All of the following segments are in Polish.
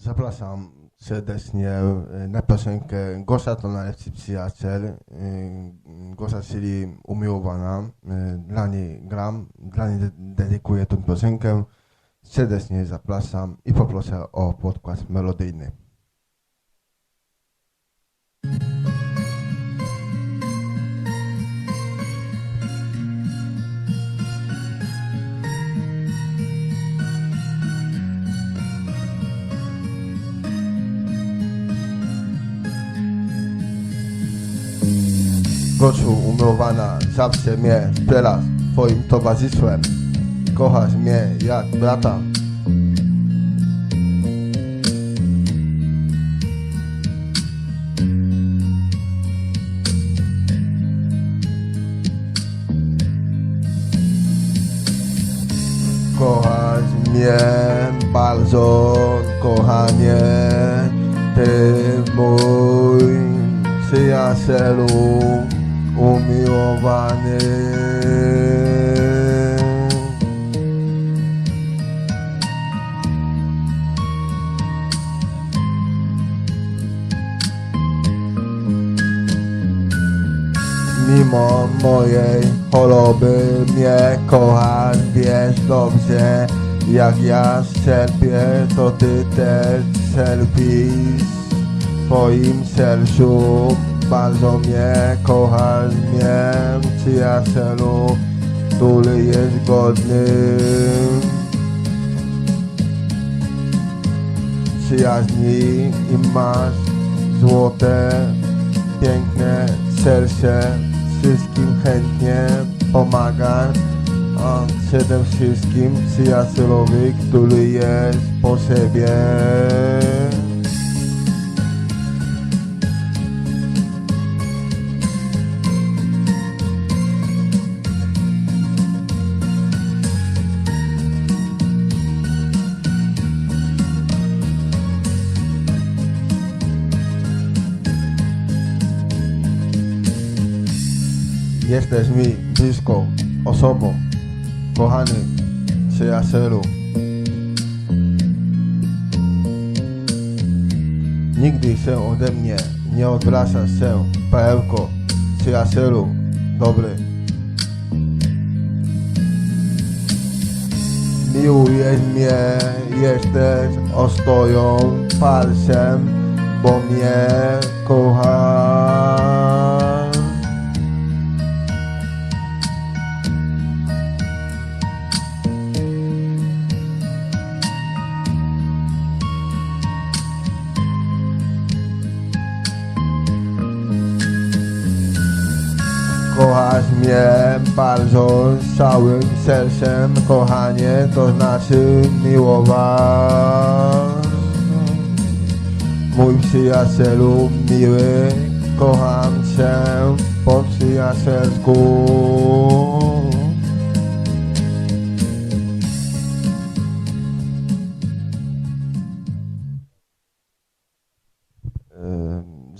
Zapraszam serdecznie na piosenkę Gosia to najlepszy przyjaciel. y, Gosia, czyli umiłowana. y, Dla niej gram, dla niej de- dedykuję tę piosenkę. Serdecznie zapraszam i poproszę o podkład melodyjny. Gosiu, umiłowana, zawsze mnie wspierasz twoim towarzystwem. Kochasz mnie jak brata. Kochasz mnie bardzo, kochanie, ty mój przyjacielu umiłowany. Mimo mojej choroby mnie kochasz, wiesz dobrze Jak ja cierpię, to ty też cierpisz W twoim sercu bardzo mnie kochasz mnie Przyjacielu, który jest godny Przyjaźni i masz złote, piękne serce Wszystkim chętnie pomagasz a przede wszystkim przyjacielowi, który jest po siebie. Jesteś mi bliską osobą, kochany przyjacielu. Nigdy się ode mnie nie odwracasz się, pełko, przyjacielu, dobry. Miłujesz mnie, jesteś ostoją, palcem, bo mnie kochasz. Mnie bardzo całym sercem, kochanie, to znaczy miłować. Mój przyjacielu miły, kocham cię po przyjacielsku.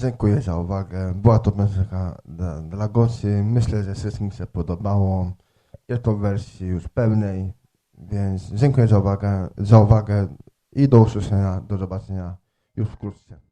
Dziękuję za uwagę. Była to piosenka dla, dla. Myślę, że wszystkim się podobało. Jest to w wersji już pełnej, więc dziękuję za uwagę, za uwagę i do usłyszenia, do zobaczenia już wkrótce.